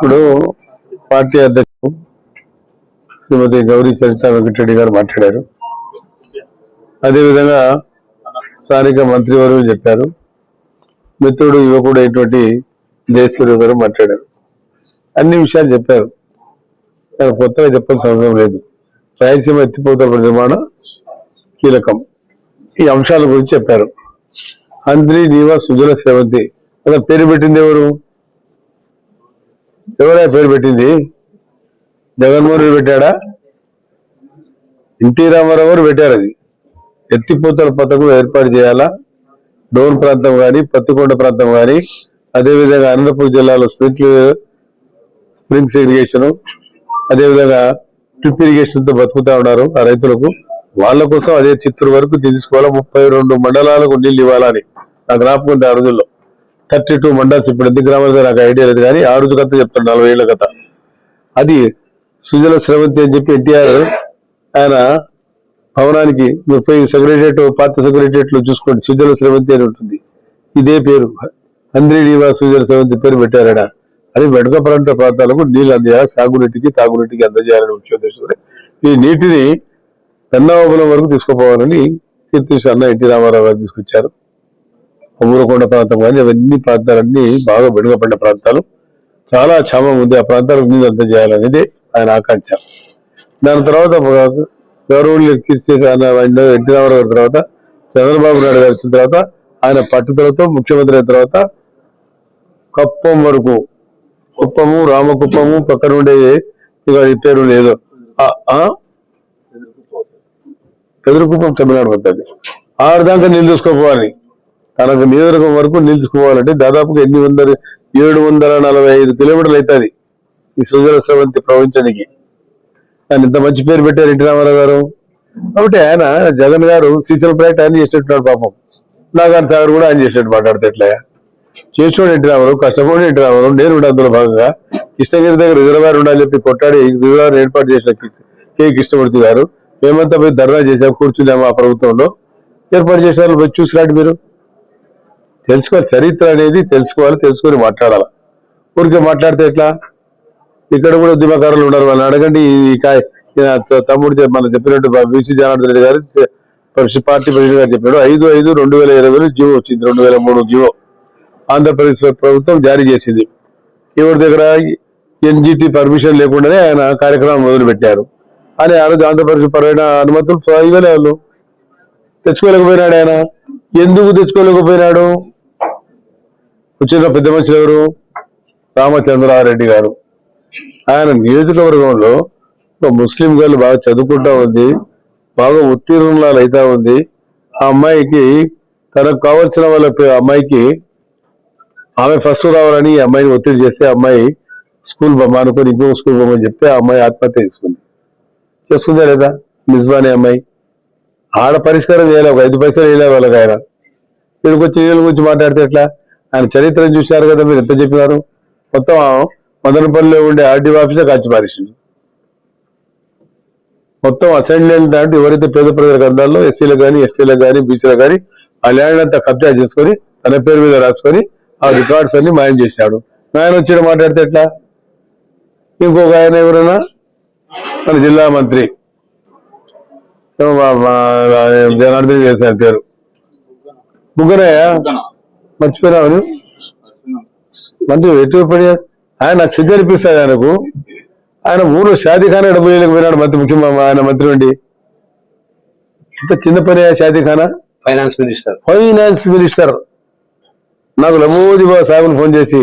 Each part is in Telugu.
ఇప్పుడు పార్టీ అధ్యక్షుడు శ్రీమతి గౌరీ చరిత వెంకటరెడ్డి గారు మాట్లాడారు. అదేవిధంగా స్థానిక మంత్రివర్యులు చెప్పారు. మిత్రుడు యువకుడు అయినటువంటి జయసూర్య గారు మాట్లాడారు. అన్ని విషయాలు చెప్పారు. కొత్తగా చెప్పాల్సిన అవసరం లేదు. రాయలసీమ ఎత్తిపోతల నిర్మాణం కీలకం. ఈ అంశాల గురించి చెప్పారు. అంద్రి నీవ సుజల సేవంతి అలా పేరు పెట్టింది ఎవరు? ఎవరా పేరు పెట్టింది? జగన్మోహన్ రెడ్డి పెట్టాడా? ఎన్టీ రామారావు గారు పెట్టారు అది. ఎత్తిపోతల పథకం ఏర్పాటు చేయాలా? డోన్ ప్రాంతం కానీ పత్తికొండ ప్రాంతం కానీ అదేవిధంగా అనంతపురం జిల్లాలో స్ప్రింక్లర్ స్ప్రింక్స్ ఇరిగేషన్ అదేవిధంగా డ్రిప్ ఇరిగేషన్తో బతుకుతా ఉన్నారు ఆ రైతులకు. వాళ్ళ కోసం అదే చిత్తూరు వరకు తీసుకోవాలా? ముప్పై రెండు మండలాలకు నీళ్ళు ఇవ్వాలని నాకు రాపుకుంటే ఆ రోజుల్లో. థర్టీ టూ మండల్స్ ఇప్పుడు ఎన్ని గ్రామాలు నాకు ఐడియా లేదు కానీ ఆ రోజు కథ చెప్తాను నలభై ఏళ్ళ కథ. అది సుజల శ్రవంతి అని చెప్పి ఎన్టీఆర్ ఆయన భవనానికి ముప్పై సెక్రటరియట్ పాత సెక్రటరియట్లో చూసుకోండి సుజల శ్రవంతి అని ఉంటుంది. ఇదే పేరు. అంద్రి సుజల శ్రవంతి పేరు పెట్టారట. అది వెనుక ప్రాంత ప్రాంతాలకు నీళ్ళు అందియాలి సాగునీటికి తాగునీటికి అందజేయాలని ముఖ్య ఉద్దేశంతో ఈ నీటిని పెన్నావబులం వరకు తీసుకుపోవాలని కీర్తి అన్న ఎన్టీ రామారావు గారు తీసుకొచ్చారు. ఊరకొండ ప్రాంతం కానీ అవన్నీ ప్రాంతాలన్నీ బాగా వెనుకబడిన ప్రాంతాలు. చాలా క్షామం ఉంది. ఆ ప్రాంతాలకు నీళ్ళు అందజేయాలనేది ఆయన ఆకాంక్ష. దాని తర్వాత గౌరవులు ఎక్కించే ఎన్టీ రామారావు గారి తర్వాత చంద్రబాబు నాయుడు గారు వచ్చిన తర్వాత ఆయన పట్టుదలతో ముఖ్యమంత్రి అయిన తర్వాత కప్పం వరకు కుప్పము రామకుప్పము పక్కన ఉండే ఇక పేరు లేదు. ఆ, ఎదురుకుప్పం తమిళనాడు పద్ధతి ఆరు దాకా నీళ్ళు చూసుకోపోవాలి తనకు నియోజకవర్గం వరకు నిలుచుకోవాలంటే దాదాపుగా ఎన్ని వందల ఏడు వందల నలభై ఐదు కిలోమీటర్లు అవుతుంది ఈ సుజల స్రవంతి ప్రపంచానికి. దాన్ని ఇంత మంచి పేరు పెట్టారు ఎన్టీ రామారావు గారు. కాబట్టి ఆయన జగన్ గారు శ్రీశైలం ప్రాజెక్ట్ ఆయన చేసినట్టున్నాడు పాపం. నాగార్జున సాగర్ కూడా ఆయన చేసినట్టు మాట్లాడితే ఎట్లా? చేసినోడు ఎన్టీ రామారావు కష్టపడి ఎన్టీ రామారావు నేను కూడా అందులో భాగంగా కృష్ణగిరి దగ్గర రిజర్వాయర్ ఉండాలని చెప్పి కొట్టాడి రిజర్వాయర్ ఏర్పాటు చేసిన కే కృష్ణమూర్తి గారు. మేమంతా పోయి ధర్నా చేసాం కూర్చున్నాము ఆ ప్రభుత్వంలో. ఏర్పాటు చేశారు పోయి చూసిరాడు మీరు. తెలుసుకోవాలి. చరిత్ర అనేది తెలుసుకోవాలి తెలుసుకొని మాట్లాడాలి. ఊరికే మాట్లాడితే ఎట్లా? ఇక్కడ కూడా ఉద్యమకారులు ఉన్నారు. వాళ్ళని అడగండి. ఈ తమ్ముడు మనం చెప్పినట్టు బీసీ జనార్దన్ రెడ్డి గారు పార్టీ ప్రెసిడెంట్ గారు చెప్పాడు ఐదు ఐదు రెండు వేల ఇరవై జీవో వచ్చింది. రెండు వేల మూడు జీవో. ఆంధ్రప్రదేశ్ ప్రభుత్వం జారీ చేసింది. ఎవరి దగ్గర ఎన్జిటి పర్మిషన్ లేకుండానే ఆయన కార్యక్రమం మొదలుపెట్టారు. అని ఆ రోజు ఆంధ్రప్రదేశ్ పరమైన అనుమతులు సో ఇవ్వలే వాళ్ళు. తెచ్చుకోలేకపోయినాడు ఆయన. ఎందుకు తెచ్చుకోలేకపోయినాడు? వచ్చిన పెద్ద మనుషులు ఎవరు? రామచంద్రారెడ్డి గారు. ఆయన నియోజకవర్గంలో ఒక ముస్లిం గారు బాగా చదువుకుంటా ఉంది బాగా ఉత్తీర్ణులాలు అవుతా ఉంది. ఆ అమ్మాయికి తనకు కావాల్సిన వాళ్ళ అమ్మాయికి ఆమె ఫస్ట్ రావాలని ఈ అమ్మాయిని ఒత్తిడి చేస్తే అమ్మాయి స్కూల్ మానుకొని ఇంకో స్కూల్ పోమని చెప్తే ఆ అమ్మాయి ఆత్మహత్య చేసుకుంది. చేసుకుందా లేదా? మిస్బా అమ్మాయి. ఆడ పరిష్కారం చేయాలి ఒక ఐదు పైసలు వేయలే వాళ్ళకి ఆయన. వీడికి వచ్చి వీళ్ళ గురించి మాట్లాడితే ఎట్లా? ఆయన చరిత్రను చూశారు కదా మీరు ఎంత చెప్పినారు మొత్తం మదనపల్లిలో ఉండే ఆర్డీ ఆఫీసే కాచి పారేసింది మొత్తం అసెంబ్లీ దాంట్లో ఎవరైతే పేద ప్రజల గ్రంథాల్లో ఎస్సీలకు కానీ ఎస్టీలకు కానీ బీసీలకు కానీ ఆ ల్యాండ్ అంతా కబ్జా చేసుకొని తన పేరు మీద రాసుకొని ఆ రికార్డ్స్ అన్ని మాయం చేశాడు ఆయన వచ్చి మాట్లాడితే ఎట్లా ఇంకొక ఆయన ఎవరైనా మన జిల్లా మంత్రి జనార్దన్ చేశారు పేరు ముగ్గురయ్యా మర్చిపోయినావు? మంత్రి ఎటు పడి ఆయన నాకు సిద్ధ అనిపిస్తుంది ఆయనకు. ఆయన ఊరు షాదీఖానా డబ్బులు వెళ్ళకపోయినాడు మంత్రి ముఖ్యమంత్రి ఆయన మంత్రి ఉండి ఇంత చిన్న పని షాదీఖానా? Finance minister. Finance minister. నాకు లమోది సాగులు ఫోన్ చేసి.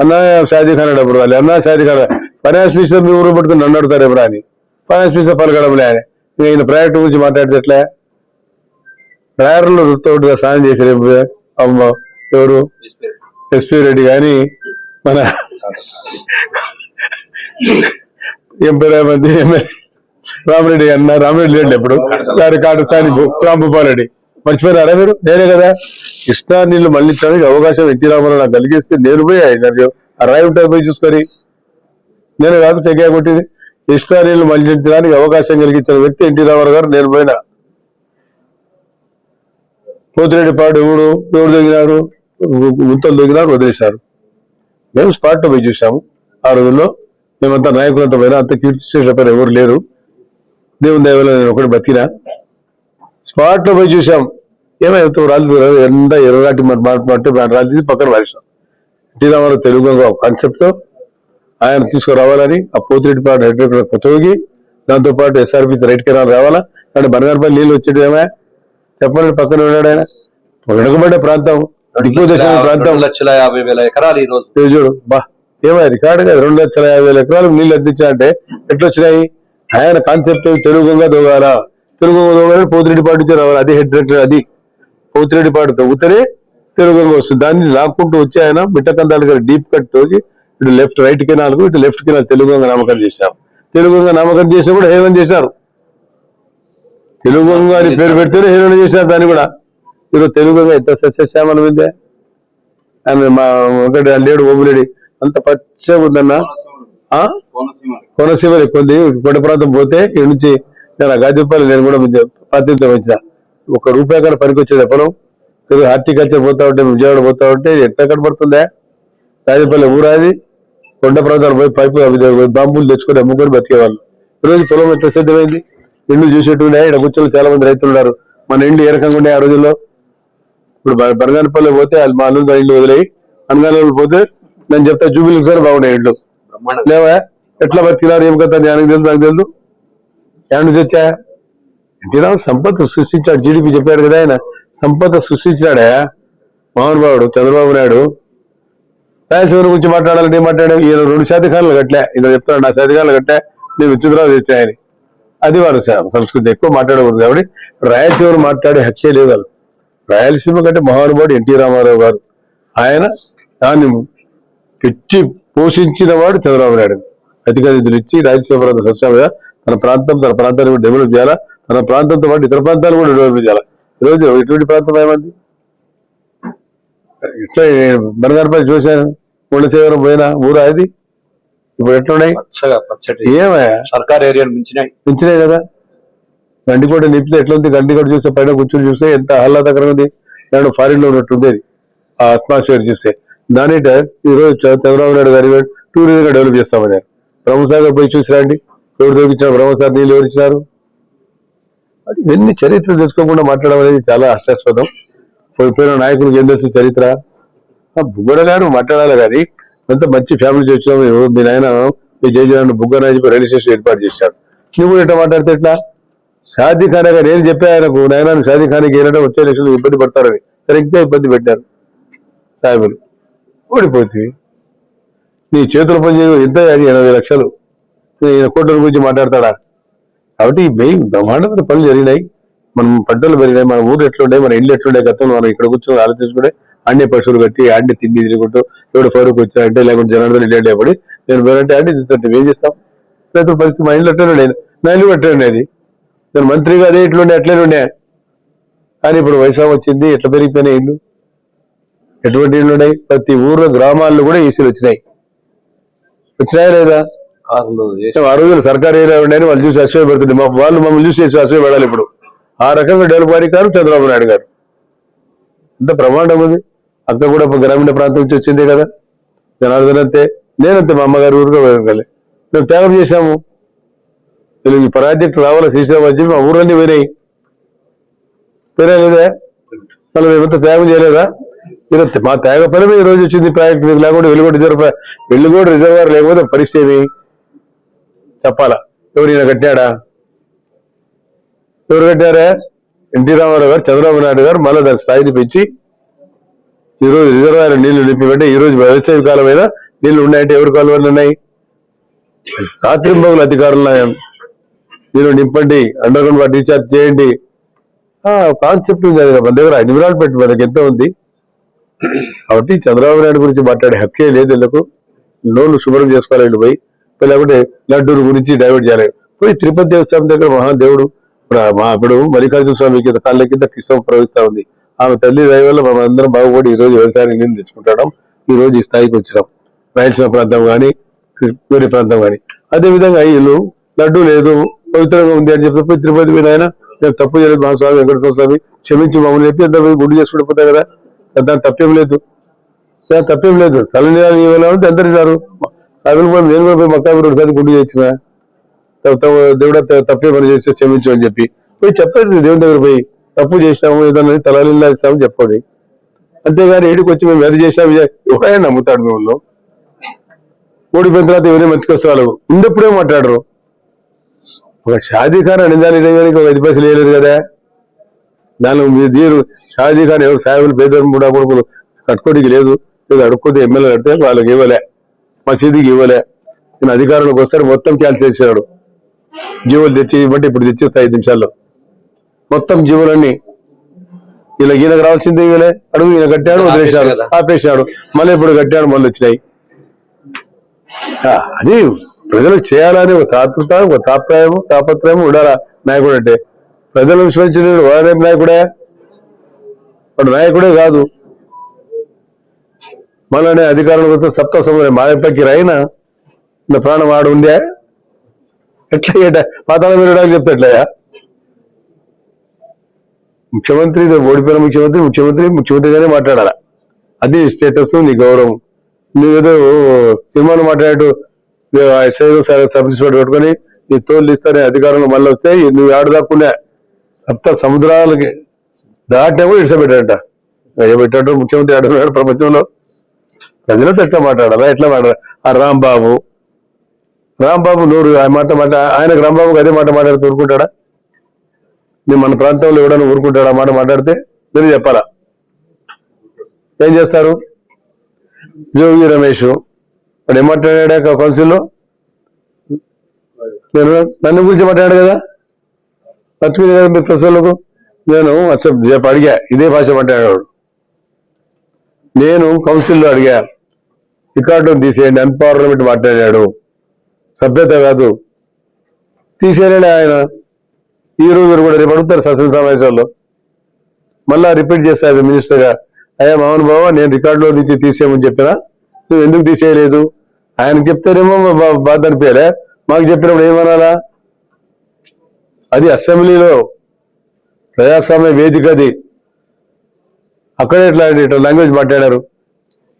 అన్నా షాదీఖానా డబ్బులు రాలి అన్నా షాదీఖానా. ఫైనాన్స్ మినిస్టర్ మీ ఊరు పట్టుకుని నన్ను అడుగుతారు ఎవరా అని. ఫైనాన్స్ మినిస్టర్ పలకడంలే ఆయన. ఇంకా ఈయన గురించి మాట్లాడితే ఎట్లా? రుత్తోటిగా స్నానం చేశారు ఎప్పుడు? అమ్మ. ఎవరు? ఎస్పీ రెడ్డి. కానీ మన ఎంపీ మంది రామరెడ్డి అన్న రామరెడ్డి లేండి ఎప్పుడు? సారి కాటు సాని రాంభూపాలరెడ్డి మర్చిపోయినారా మీరు? నేనే కదా. కృష్ణా నీళ్ళు మళ్ళించడానికి అవకాశం ఎన్టీ రామారావు నాకు కలిగిస్తే నేను పోయి ఆ రాయి ఉంటుంది పోయి చూసుకొని. నేను కాదు తెగా కొట్టింది. కృష్ణా నీళ్ళు మళ్ళించడానికి అవకాశం కలిగించిన వ్యక్తి ఎన్టీ రామారావు గారు నేను పోయినా. పోతిరెడ్డి పాడు ఎవడు ఎవడు దిగినాడు గుంతలు దిగినారు వదిలేశారు. మేము స్పాట్ పోయి చూసాము ఆ రోజుల్లో మేమంతా నాయకులంతా పోయినా అంత కీర్తి స్టేషన్ పైన ఎవరు లేరు. దేవుని దయవల్ల నేను ఒకటి బతికినా. స్పాట్ పోయి చూసాం ఏమైతే రాళ్ళు ఎండ ఎర్రగాటి మట్టి రాళ్ళు పక్కన వారిసాం ఎన్టీ తెలుగు కాన్సెప్ట్తో ఆయన తీసుకురావాలని ఆ పోతిరెడ్డి పాటు హెడ్ తోగి దాంతో పాటు ఎస్ఆర్పి రైట్ కెనాల్ రావాలా? అంటే బనగారపల్లి నీళ్ళు వచ్చేది ఏమే చెప్పండి పక్కన ఉన్నాడు ఆయన. వెనుకబడ్డ ప్రాంతం. ప్రాంతం. లక్షల యాభై వేల ఎకరాలు ఈ రోజు. చూడు బా ఏమై రికార్డు కదా రెండు లక్షల యాభై వేల ఎకరాలు నీళ్ళు అందించా అంటే ఎట్లా వచ్చినాయి ఆయన కాన్సెప్ట్ తెలుగుగా దోగాల తెలుగు దోగాలని పోతిరెడ్డి పాటు రావాలి? అది హెడ్ డైరెక్టర్ అది. పోతిరెడ్డి పాటు తవ్వుతనే తెలుగుగా వస్తుంది. దాన్ని లాక్కుంటూ వచ్చి ఆయన మిట్టకందాల గారి డీప్ కట్ తోగి ఇటు లెఫ్ట్ రైట్ కెనాల్ ఇటు లెఫ్ట్ కెనాల్ తెలుగుగా నామకరణం చేశాం తెలుగుగా నామకరణం చేసినా కూడా హేమన్ చేశారు. తెలుగు అని పేరు పెడితేనే హీరోలు చేశారు దాన్ని కూడా. ఈరోజు తెలుగు ఎంత సస్యశ్యామలం ఉంది? ఆమె మా ఒకటి లేడు ఓబులేడి అంత పచ్చగా ఉందన్నా. కోనసీమ కొంది కొండ ప్రాంతం పోతే ఇక్కడ నుంచి నేను గాజుపల్లి నేను కూడా ప్రాతినిధ్యం వచ్చిన ఒక రూపాయి కన్నా పనికొచ్చేది పొలం ఇది హార్టికల్చర్ పోతా ఉంటే విజయవాడ పోతా ఉంటే ఎట్లా కనబడుతుందా? రాజపల్లి ఊరాది కొండ ప్రాంతాలు పోయి పైపు బాంబులు తెచ్చుకొని అమ్ముకొని బతికేవాళ్ళు. ఈరోజు పొలం ఎంత సిద్ధమైంది? ఇండ్లు చూసేట్టున్నాయి. ఇక్కడ కూర్చొని చాలా మంది రైతులు ఉన్నారు. మన ఇండ్లు ఏ రకంగా ఉన్నాయి ఆ రోజుల్లో? ఇప్పుడు బనగానపల్లి పోతే వాళ్ళు మా అల్లుడు ఇల్లు వదిలేయి. అనగానపల్లి పోతే నేను చెప్తా జూబిలీకి సార్ బాగున్నాయి ఇల్లు బ్రహ్మాండం. లేవా? ఎట్లా బతికినారు? ఏం కదా నాకు తెలుసు నాకు తెలుసు. ఏమని తెచ్చా? ఎన్టీరావు సంపద సృష్టించాడు. జీడిపి చెప్పాడు కదా ఆయన. సంపద సృష్టించాడే మోహన్ చంద్రబాబు నాయుడు. రాయలసీమ గురించి మాట్లాడాలంటే ఏం మాట్లాడాడు ఈయన రెండు శాతకాలు కట్టలే. ఈయన చెప్తాడు నా శాతకాలు కట్టే నేను విచిత్రాలు తెచ్చాయని. అది వారు సంస్కృతి. ఎక్కువ మాట్లాడకూడదు కాబట్టి రాయలసీమను మాట్లాడే హక్కే లేదు వాళ్ళు రాయలసీమ కంటే మహానుభావుడు ఎన్టీ రామారావు గారు. ఆయన దాన్ని పెట్టి పోషించిన వాడు చంద్రబాబు నాయుడు. అధిక నిధులు ఇచ్చి రాయలసీమ ప్రాంత సస్యాలుగా తన ప్రాంతం తన ప్రాంతాన్ని కూడా డెవలప్ చేయాలా? తన ప్రాంతంతో పాటు ఇతర ప్రాంతాలు కూడా డెవలప్ చేయాలా? ఈరోజు ఎటువంటి ప్రాంతం ఏమంది? ఇట్లా బనగానపల్లి చూశాను ముళ్ళసేవరం పోయినా ఊరు అది ఇప్పుడు ఎట్లున్నాయి? ఏమయ్యా? సర్కార్ ఏరియాలు మించినాయి. పెంచినాయి కదా? గండికోట నింపితే ఎట్లా ఉంది గండికోట చూస్తే పైన కూర్చొని చూస్తే ఎంత ఆహ్లాదకరంగా ఉంది. నేను ఫారిన్లో ఉన్నట్టు ఉండేది ఆ అట్మాస్ఫియర్ చూస్తే. దాని ఈ రోజు చంద్రబాబు నాయుడు గారి టూరిజం గా డెవలప్ చేస్తామని బ్రహ్మసాగర్ పోయి చూసి రండి ఎవరు దొరికించారు బ్రహ్మసాగర్ నీళ్ళు ఎవరిచ్చినారు ఇవన్నీ చరిత్ర తెలుసుకోకుండా మాట్లాడడం అనేది చాలా హాస్యాస్పదం. పోయిపోయిన నాయకులకు ఏం తెలుసు చరిత్ర? ఆ బుగ్గన గారు మాట్లాడాలి కానీ అంత మంచి ఫ్యామిలీ వచ్చాము మీ నాయన మీ జయజన బుగ్గన రైల్వే స్టేషన్ ఏర్పాటు చేశారు. నువ్వు ఎట్లా మాట్లాడితే ఎట్లా? షాదీ ఖానా గారు ఏం చెప్పా ఆయనకు నాయన నువ్వు షాదీ ఏంటంటే వచ్చే ఎలక్షన్లు ఇబ్బంది పడతారని సరిగ్గా ఇబ్బంది పెట్టారు. సాహెబులు ఓడిపోతుంది నీ చేతుల పని ఎంత అది ఎనభై లక్షలు. ఈయన కోట్ల గురించి మాట్లాడతాడా? కాబట్టి ఈ మెయిన్ బ్రహ్మాండమైన పనులు జరిగినాయి. మనం పంటలు పెరిగినాయి మన ఊరు ఎట్లుండే మన ఇల్లు ఎట్లుండే గతంలో మనం ఇక్కడ కూర్చొని ఆలోచించుకుంటే అన్ని పశువులు కట్టి అన్ని తిండి తిరుగుతూ ఎవడు ఫరూక్ వచ్చారంటే లేకుంటే జనార్దన్ ఇల్లు అంటే పడి నేను వేరంటే ఆడి తింటుంటే ఏం చేస్తాం? రైతుల పరిస్థితి మా ఇల్లు అట్లనే ఉండేది నా ఇల్లు అట్లనే ఉండేది. నేను మంత్రిగా అదే ఇట్లుండే అట్లనే ఉండే. కానీ ఇప్పుడు వైశాఖం వచ్చింది ఎట్లా పెరిగిపోయినాయి ఇల్లు? ఎటువంటి ఇల్లు ఉన్నాయి? ప్రతి ఊర్లో గ్రామాల్లో కూడా ఏసీలు వచ్చినాయి. వచ్చినాయా లేదా? ఆ రోజులు సర్కారు ఏరియా ఉండని వాళ్ళు చూసి అసూయ పెడుతుంది మా వాళ్ళు మమ్మల్ని చూసి చేసి అసూయ పడాలి ఇప్పుడు. ఆ రకంగా డెవలప్ గారి గారు చంద్రబాబు నాయుడు గారు. ఎంత ప్రమాణం ఉంది. అక్క కూడా గ్రామీణ ప్రాంతం నుంచి వచ్చిందే కదా. జనార్దన్ అంతే నేనంతే మా అమ్మగారి ఊరుగా వెళ్ళగలి మేము త్యాగం చేశాము. తెలుగు ఈ ప్రాజెక్ట్ రావాలా శ్రీశైలం చెప్పి మా ఊరన్నీ పోయినాయి. పోయినా లేదా? మళ్ళీ మేమంతా త్యాగం చేయలేదా? మా త్యాగ పని ఈ రోజు వచ్చింది ప్రాజెక్ట్. మీకు లేకుండా వెలుగోడు రిజర్వ్ కూడా రిజర్వాయర్ లేకపోతే పరిస్థితి ఏమి? చెప్పాలా? ఎవరు ఈయన కట్టాడా ఎవరు కట్టారా? ఎన్టీ రామారావు గారు చంద్రబాబు నాయుడు గారు మళ్ళీ దాని స్థాయిని పెంచి ఈ రోజు రిజర్వాయర్ నీళ్ళు నింపిపెట్టి ఈ రోజు వ్యవసాయ కాలం మీద నీళ్ళు ఉన్నాయంటే ఎవరి కాలువలు ఉన్నాయి? రాత్రింబగులు అధికారులు నేను నింపండి అండర్ గ్రౌండ్ వాటి రీఛార్జ్ చేయండి. కాన్సెప్ట్ ఉంది మన దగ్గర ఎన్విరాన్మెంట్ మనకి ఎంత ఉంది? కాబట్టి చంద్రబాబు నాయుడు గురించి మాట్లాడే హక్కే లేదు వీళ్ళకు లోన్లు శుభ్రం చేసుకోవాలి వీళ్ళు పోయి పోయి లేకుంటే లడ్డూరు గురించి డైవర్ట్ చేయాలి. పోయి తిరుపతి దేవస్థానం దగ్గర మహాదేవుడు ఇప్పుడు మా ఇప్పుడు మల్లికార్జున స్వామి కింద కాళ్ళ కింద కిసం ప్రవహిస్తా ఉంది. ఆమె తల్లి దయ వల్ల మనం అందరం బాగుపడి ఈ రోజు వ్యవసాయానికి నీళ్ళు తెచ్చుకుంటాం ఈ రోజు ఈ స్థాయికి వచ్చినాం. రాయలసీమ ప్రాంతం కానీ వేరే ప్రాంతం కానీ అదే విధంగా వీళ్ళు లడ్డు లేదు పవిత్రంగా ఉంది అని చెప్పి పోయి తిరుపతి మీద ఆయన నేను తప్పు చేయలేదు మా స్వామి వెంకటేశ్వర స్వామి క్షమించి మమ్మల్ని చెప్పి అంత పోయి గుడి చేసుకుంటూ పోతాయి కదా? దాని తప్పేం లేదు. తప్పేం లేదు. తలనీళ్ళు ఇవ్వాలంటే అందరు ఇస్తారు అభిల్ పోయి నేను కూడా పోయి మక్కా రెండుసార్లు గుండు చేసిన దేవుడ తప్పే పని చేస్తే క్షమించు అని చెప్పి. పోయి చెప్పండి దేవుని దగ్గర పోయి తప్పు చేసాము ఏదన్నా తలాలిల్లా ఇస్తాము చెప్పండి. అంతేగాని ఏడికి వచ్చి మేము వెద చేసాము ఎవరైనా నమ్ముతాడు మిమ్మల్ని. ఓడిపోయిన తర్వాత ఎవరైనా మంచికొస్తే వాళ్ళు ఉండేప్పుడే మాట్లాడరు. ఒక షాదీ ఖాన్ ఇవ్వడానికి ఒక ఐదు పైసలు వేయలేదు కదా. మీరు దీరు షాదీ ఖాన్ ఎవరు సాహెబులు పేదలు కూడా కొడుకులు కట్టుకోడికి లేదు. లేదు అడుక్కుంటే ఎమ్మెల్యే కడితే వాళ్ళకి ఇవ్వలే. మసీదుకి ఇవ్వలే. నేను అధికారంలోకి వస్తారు మొత్తం క్యాన్సిల్ చేసేవాడు జీవులు తెచ్చి ఇవ్వండి ఇప్పుడు తెచ్చిస్తా ఐదు నిమిషాల్లో. మొత్తం జీవులన్నీ. ఇలా ఈయనకు రావాల్సింది ఇవ్వలే. అడుగు ఈయన కట్టాడు వదిలేశాడు ఆపేశాడు. మళ్ళీ ఇప్పుడు కట్టాడు మళ్ళీ వచ్చినాయి. అది ప్రజలు చేయాలని ఒక తాతృత ఒక తాప్రాయం తాపత్రయం ఉండాలా? నాయకుడు అంటే ప్రజలు విశ్వసించిన వాడేం నాయకుడే? వాడు నాయకుడే కాదు. మళ్ళీ అధికారుల వస్తే సప్త సముద్రం మాయపక్కి రైనా నా ప్రాణం వాడు ఉందే ఎట్లా ఏట? పాతాళ మీరు చెప్తాట్లయా ముఖ్యమంత్రి ఓడిపోయిన ముఖ్యమంత్రి ముఖ్యమంత్రి ముఖ్యమంత్రిగానే మాట్లాడాలా? అది స్టేటస్ నీ గౌరవం. నువ్వేదో సినిమాలు మాట్లాడు ఎస్ఐ సబ్ ఇన్స్పెక్టర్ పెట్టుకొని నీ తోలు ఇస్తానే అధికారంలో మళ్ళీ వస్తే నువ్వు ఆడు దాక్కునే సప్త సముద్రాలకి దాటే కూడా ఇడిసపెట్టాడంట పెట్టాడు ముఖ్యమంత్రి ఆడున్నాడు ప్రపంచంలో. ప్రజలతో ఎట్లా మాట్లాడాలా? ఎట్లా మాట్లాడాలి? ఆ రాంబాబు. రాంబాబు నోరు ఆ మాట మాట ఆయనకు రాంబాబుకి అదే మాట మాట్లాడితే ఊరుకుంటాడా? నేను మన ప్రాంతంలో ఎవడన్నా ఊరుకుంటాడా? మాట మాట్లాడితే మీరు చెప్పాలా? ఏం చేస్తారు? జోగి రమేష్. వాడు ఏం కౌన్సిల్లో నేను నన్ను గురించి మాట్లాడాడు కదా? మర్చిపోయింది కదా మీ ప్రశ్నలకు నేను అసలు రేపు అడిగా ఇదే భాష మాట్లాడాడు నేను కౌన్సిల్లో అడిగా రికార్డు తీసేయండి అన్పార్లమెంట్ మాట్లాడాడు. సభ్యత కాదు. తీసేయలేడు ఆయన? ఈ రోజు కూడా రేపు అడుగుతారు శాసన సమావేశాల్లో. మళ్ళా రిపీట్ చేస్తారు మినిస్టర్గా అయ్యా మోహన్ బాబా నేను రికార్డులో నుంచి తీసేయమని చెప్పినా? నువ్వు ఎందుకు తీసేయలేదు? ఆయన చెప్తారేమో బా- బాధ అనిపించలే. మాకు చెప్పినప్పుడు ఏమనాలా? అది అసెంబ్లీలో ప్రజాస్వామ్య వేదిక అది. అక్కడే ఎట్లా ఇట్లా లాంగ్వేజ్ మాట్లాడారు.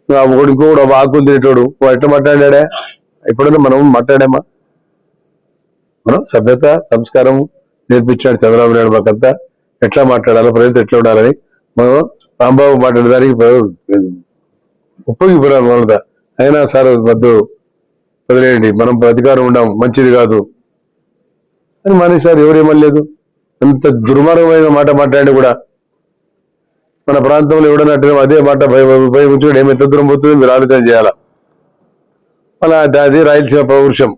ఆ ఒకడు ఇంకోడు ఆకులు తినేటోడు. ఎట్లా మాట్లాడాడా? ఎప్పుడైనా మనం మాట్లాడామా? మనం సభ్యత సంస్కారం నేర్పించాడు చంద్రబాబు నాయుడు మాకంతా ఎట్లా మాట్లాడాలో ప్రజలతో ఎట్లా ఉండాలని మనం రాంబాబు మాట్లాడడానికి ఉపయోగపడాలి మనదా అయినా సార్ వద్దు. వదిలేయండి. మనం అధికారం ఉండం మంచిది కాదు. అని మానేశారు ఎవరేమనలేదు అంత దుర్మార్గమైన మాట మాట్లాడి కూడా. మన ప్రాంతంలో ఎవడన్నట్టు అదే మాట ఉపయోగించుకోవడం ఏమి ఎంత దూరం పోతుంది? మీరు ఆలోచన చేయాలా? అలా అది రాయలసీమ పౌరుషం.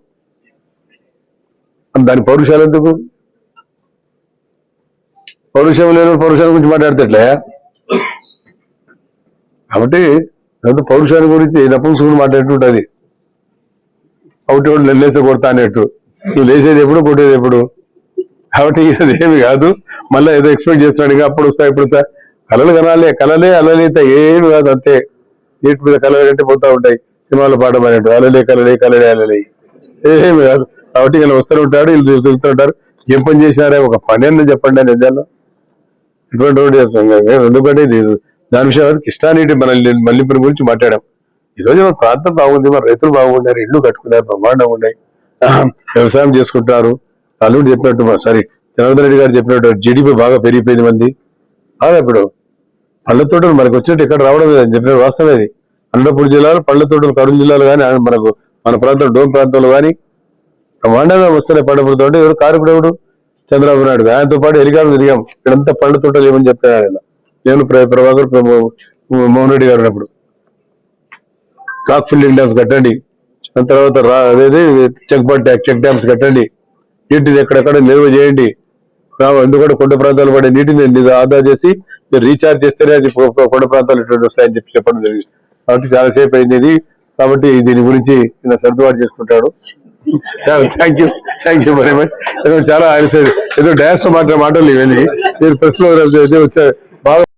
దాని పౌరుషాలు ఎందుకు? పౌరుషం లేని పౌరుషాల గురించి మాట్లాడితే కాబట్టి అదంతా పౌరుషాన్ని గురించి నపుంసకుడు మాట్లాడుతుంటది ఒకటి ఒకటి లేసే కొడతా అనేట్టు నువ్వు లేచేది ఎప్పుడు కొట్టేది ఎప్పుడు? కాబట్టి ఇది ఏమి కాదు. మళ్ళీ ఏదో ఎక్స్పెక్ట్ చేస్తున్నాడు ఇంకా అప్పుడు వస్తా ఇప్పుడు వస్తా. కళలు కనాలే కళలే అలలేత ఏమి కాదు అంతే. నీటి మీద కళలు కంటే పోతా ఉంటాయి సినిమాలో పాడడం అనేట్టు అలలే కలలే కలలే అలలే. ఏమి కాదు. కాబట్టి ఇలా వస్తూ ఉంటాడు వీళ్ళు తిరుగుతూ ఉంటారు. ఏం పని చేసినారే? ఒక పని అని చెప్పండి అని నిజాల్లో ఇటువంటి చేస్తాం? ఎందుకంటే దాని విషయం కృష్ణానీటి మన మల్లిపురం గురించి మాట్లాడాం. ఈ రోజు మన ప్రాంతం బాగుంది మన రైతులు బాగున్నారు ఇల్లు కట్టుకున్నారు బ్రహ్మాండంగా ఉన్నాయి. వ్యవసాయం చేసుకుంటున్నారు. అల్లుడు చెప్పినట్టు సారీ జనార్దన్ రెడ్డి గారు చెప్పినట్టు జీడిపి బాగా పెరిగిపోయింది మంది. బాగా ఇప్పుడు పళ్ళ తోటలు మనకు వచ్చినట్టు ఇక్కడ రావడం లేదని చెప్పిన వాస్తవం ఇది. అన్నపూర్ జిల్లాలో పళ్ళ తోటలు కడూరు జిల్లాలో కానీ మనకు మన ప్రాంతం డోన్ ప్రాంతంలో కానీ బ్రహ్మాండంగా వస్తున్నాయి పళ్ళ తోట ఎవరు కారుకుడు ఎవడు చంద్రబాబు నాయుడు. ఆయనతో పాటు ఎలిగాము తిరిగాం. ఇక్కడంతా పళ్ళ తోటలు ఏమని చెప్పాను ఆయన. నేను ప్రభాకర్ మోహన్ రెడ్డి గారు ఉన్నప్పుడు. కాక్ఫిల్ డ్యామ్స్ కట్టండి. దాని తర్వాత రా అదేది చెక్ బట్ చెక్ డ్యామ్స్ కట్టండి. నీటిని ఎక్కడెక్కడ నిల్వ చేయండి. ఎందుకంటే కొండ ప్రాంతాలు పడే నీటిని ఆదా చేసి మీరు రీఛార్జ్ చేస్తేనే అది కొండ ప్రాంతాలు ఇటువంటి వస్తాయని చెప్పి చెప్పడం జరిగింది. కాబట్టి చాలాసేపు అయింది ఇది. కాబట్టి దీని గురించి ఈయన సర్దుబాటు చేసుకుంటాడు. చాలా thank you thank you very much. చాలా ఆయన ఏదో డ్యాన్స్ మాట్లాడే మాటలు ఇవన్నీ. మీరు ప్రెస్లో వచ్చారు బాగా